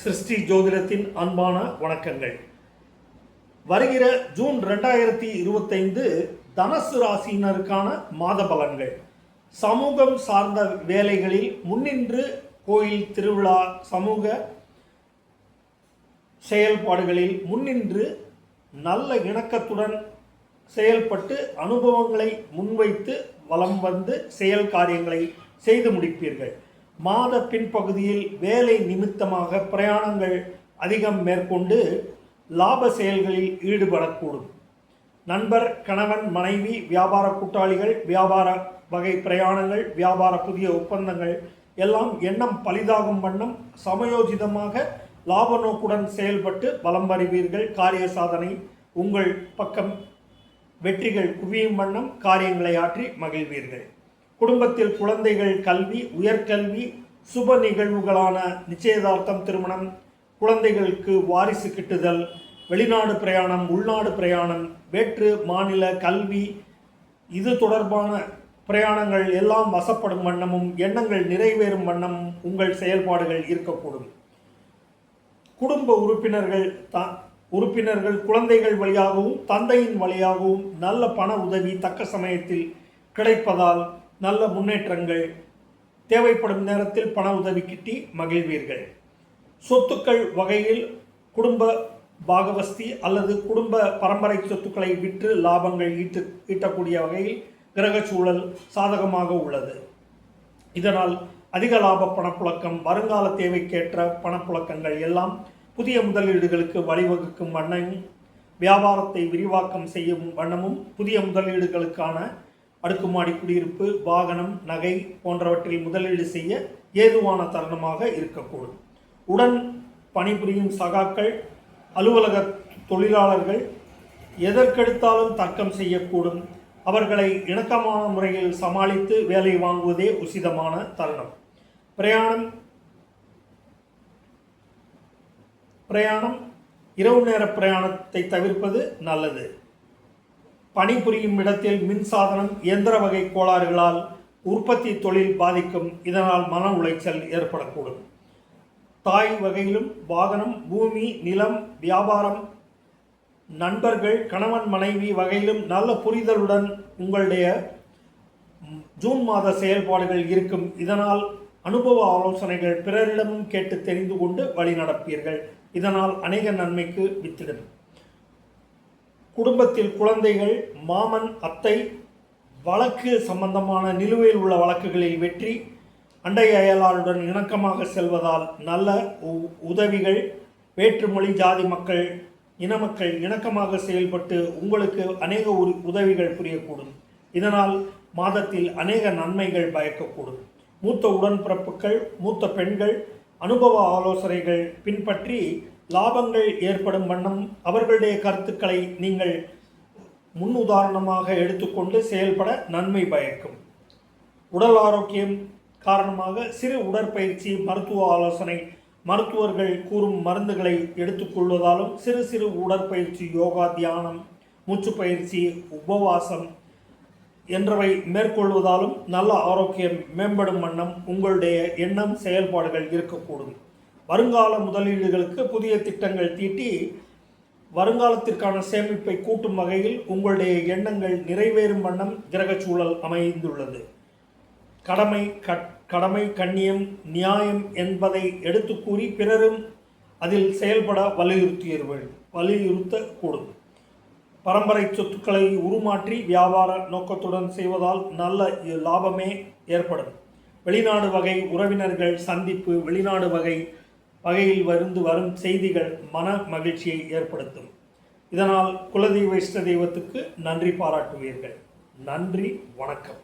சிருஷ்டி ஜோதிடத்தின் அன்பான வணக்கங்கள். வருகிற ஜூன் ரெண்டாயிரத்தி இருபத்தைந்து தனசு ராசியினருக்கான மாத பலன்கள். சமூகம் சார்ந்த வேலைகளில் முன்னின்று கோயில் திருவிழா சமூக செயல்பாடுகளில் முன்னின்று நல்ல இணக்கத்துடன் செயல்பட்டு அனுபவங்களை முன்வைத்து வலம் வந்து செயல் காரியங்களை செய்து முடிப்பீர்கள். மாத பின்பகுதியில் வேலை நிமித்தமாக பிரயாணங்கள் அதிகம் மேற்கொண்டு லாப செயல்களில் ஈடுபடக்கூடும். நண்பர் கணவன் மனைவி வியாபார கூட்டாளிகள் வியாபார வகை பிரயாணங்கள் வியாபார புதிய ஒப்பந்தங்கள் எல்லாம் எண்ணம் பலிதாகும் வண்ணம் சமயோஜிதமாக லாப நோக்குடன் செயல்பட்டு பலம் வருவீர்கள். காரிய சாதனை உங்கள் பக்கம் வெற்றிகள் குவியும் வண்ணம் காரியங்களை ஆற்றி மகிழ்வீர்கள். குடும்பத்தில் குழந்தைகள் கல்வி உயர்கல்வி சுப நிகழ்வுகளான நிச்சயதார்த்தம் திருமணம் குழந்தைகளுக்கு வாரிசு கிட்டுதல் வெளிநாடு பிரயாணம் உள்நாடு பிரயாணம் வேற்று மாநில கல்வி இது தொடர்பான பிரயாணங்கள் எல்லாம் வசப்படும் வண்ணமும் எண்ணங்கள் நிறைவேறும் வண்ணமும் உங்கள் செயல்பாடுகள் இருக்கக்கூடும். குடும்ப உறுப்பினர்கள் த உறுப்பினர்கள் குழந்தைகள் வழியாகவும் தந்தையின் வழியாகவும் நல்ல பண உதவி தக்க சமயத்தில் கிடைப்பதால் நல்ல முன்னேற்றங்கள் தேவைப்படும் நேரத்தில் பண உதவி கிட்டி மகிழ்வீர்கள். சொத்துக்கள் வகையில் குடும்ப பாகவஸ்தி அல்லது குடும்ப பரம்பரை சொத்துக்களை விற்று லாபங்கள் ஈட்டு ஈட்டக்கூடிய வகையில் கிரக சூழல் சாதகமாக உள்ளது. இதனால் அதிக லாப பணப்புழக்கம் வருங்கால தேவைக்கேற்ற பணப்புழக்கங்கள் எல்லாம் புதிய முதலீடுகளுக்கு வழிவகுக்கும் வண்ணமும் வியாபாரத்தை விரிவாக்கம் செய்யும் வண்ணமும் புதிய முதலீடுகளுக்கான அடுக்குமாடி குடியிருப்பு வாகனம் நகை போன்றவற்றில் முதலீடு செய்ய ஏதுவான தருணமாக இருக்கக்கூடும். உடன் பணிபுரியும் சகாக்கள் அலுவலக தொழிலாளர்கள் எதற்கெடுத்தாலும் தர்க்கம் செய்யக்கூடும். அவர்களை இணக்கமான முறையில் சமாளித்து வேலை வாங்குவதே உசிதமான தருணம். பிரயாணம் பிரயாணம் இரவு நேர பிரயாணத்தை தவிர்ப்பது நல்லது. பணிபுரியும் இடத்தில் மின்சாதனம் இயந்திர வகை கோளாறுகளால் உற்பத்தி தொழில் பாதிக்கும் இதனால் மன உளைச்சல் ஏற்படக்கூடும். தாய் வகையிலும் வாகனம் பூமி நிலம் வியாபாரம் நண்பர்கள் கணவன் மனைவி வகையிலும் நல்ல புரிதலுடன் உங்களுடைய ஜூன் மாத செயல்பாடுகள் இருக்கும். இதனால் அனுபவ ஆலோசனைகள் பிறரிடமும் கேட்டு தெரிந்து கொண்டு வழி நடப்பீர்கள் இதனால் அநேக நன்மைக்கு வித்திடும். குடும்பத்தில் குழந்தைகள் மாமன் அத்தை வழக்கு சம்பந்தமான நிலுவையில் உள்ள வழக்குகளில் வெற்றி அண்டை அயலாளுடன் இணக்கமாக செல்வதால் நல்ல உ- உதவிகள் வேற்றுமொழி ஜாதி மக்கள் இன மக்கள் இணக்கமாக செயல்பட்டு உங்களுக்கு அநேக உதவிகள் புரியக்கூடும். இதனால் மாதத்தில் அநேக நன்மைகள் பயக்கக்கூடும். மூத்த உடன்பிறப்புகள் மூத்த பெண்கள் அனுபவ ஆலோசனைகள் பின்பற்றி லாபங்கள் ஏற்படும் வண்ணம் அவர்களுடைய கருத்துக்களை நீங்கள் முன் உதாரணமாக எடுத்துக்கொண்டு செயல்பட நன்மை பயக்கும். உடல் ஆரோக்கியம் காரணமாக சிறு உடற்பயிற்சி மருத்துவ ஆலோசனை மருத்துவர்கள் கூறும் மருந்துகளை எடுத்துக்கொள்வதாலும் சிறு சிறு உடற்பயிற்சி யோகா தியானம் மூச்சு பயிற்சி உபவாசம் என்றவை மேற்கொள்வதாலும் நல்ல ஆரோக்கியம் மேம்படும் வண்ணம் உங்களுடைய எண்ணம் செயல்பாடுகள் இருக்கக்கூடும். வருங்கால முதலீடுகளுக்கு புதிய திட்டங்கள் தீட்டி வருங்காலத்திற்கான சேமிப்பை கூட்டும் வகையில் உங்களுடைய எண்ணங்கள் நிறைவேறும் வண்ணம் கிரகச்சூழல் சூழல் அமைந்துள்ளது. கடமை கட் கடமை கண்ணியம் நியாயம் என்பதை எடுத்து கூறி பிறரும் அதில் செயல்பட வலியுறுத்தியவர்கள் வலியுறுத்தக்கூடும். பரம்பரை சொத்துக்களை உருமாற்றி வியாபார நோக்கத்துடன் செய்வதால் நல்ல லாபமே ஏற்படும். வெளிநாடு வகை உறவினர்கள் சந்திப்பு வெளிநாடு வகை வகையில் வருந்து வரும் செய்திகள் மன மகிழ்ச்சியை ஏற்படுத்தும். இதனால் குலதெய்வ இஷ்ட தெய்வத்துக்கு நன்றி பாராட்டுவீர்கள். நன்றி வணக்கம்.